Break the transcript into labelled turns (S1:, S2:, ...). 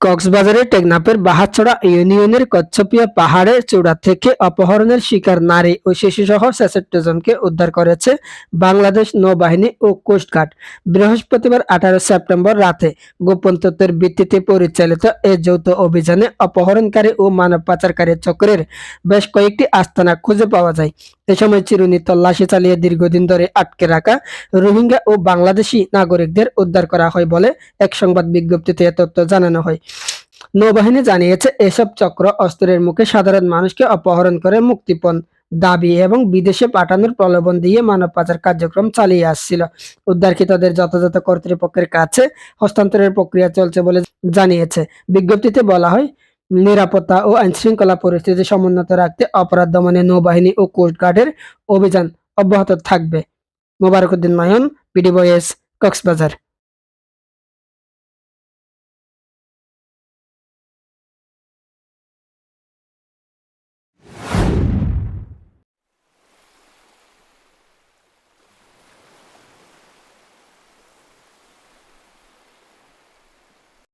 S1: কক্সবাজারের টেকনাফের বাহাছড়া ইউনিয়নের কচ্ছপিয়া পাহাড়ের চূড়া থেকে অপহরণের শিকার নারী ও শিশুসহ ছেষট্টি জনকে উদ্ধার করেছে বাংলাদেশ নৌবাহিনী ও কোস্টগার্ড। বৃহস্পতিবার আঠারো সেপ্টেম্বর রাতে গোপন তথ্যের ভিত্তিতে পরিচালিত এ যৌথ অভিযানে অপহরণকারী ও মানব পাচারকারী চক্রের বেশ কয়েকটি আস্তানা খুঁজে পাওয়া যায়। এ সময় চিরুনি তল্লাশি চালিয়ে দীর্ঘদিন ধরে আটকে রাখা রোহিঙ্গা ও বাংলাদেশি নাগরিকদের উদ্ধার করা হয় বলে এক সংবাদ বিজ্ঞপ্তিতে তথ্য জানানো হয়। নৌবাহিনী জানিয়েছে, এসব চক্র অস্ত্রের মুখে সাধারণ মানুষকে অপহরণ করে মুক্তিপণ দাবি এবং বিদেশে পাঠানোর প্রলোভন দিয়ে মানব পাচার কার্যক্রম চালিয়ে আসছিল। উদ্ধারকৃতদের যথাযথ কর্তৃপক্ষের কাছে হস্তান্তরের প্রক্রিয়া চলছে বলে জানিয়েছে। বিজ্ঞপ্তিতে বলা হয়, নিরাপত্তা ও আইনশৃঙ্খলা পরিস্থিতি সমুন্নত রাখতে অপরাধ দমনে নৌবাহিনী ও কোস্টগার্ডের অভিযান অব্যাহত থাকবে। মোবারকুদ্দিন নয়ন পিডি বয়েস কক্সবাজার।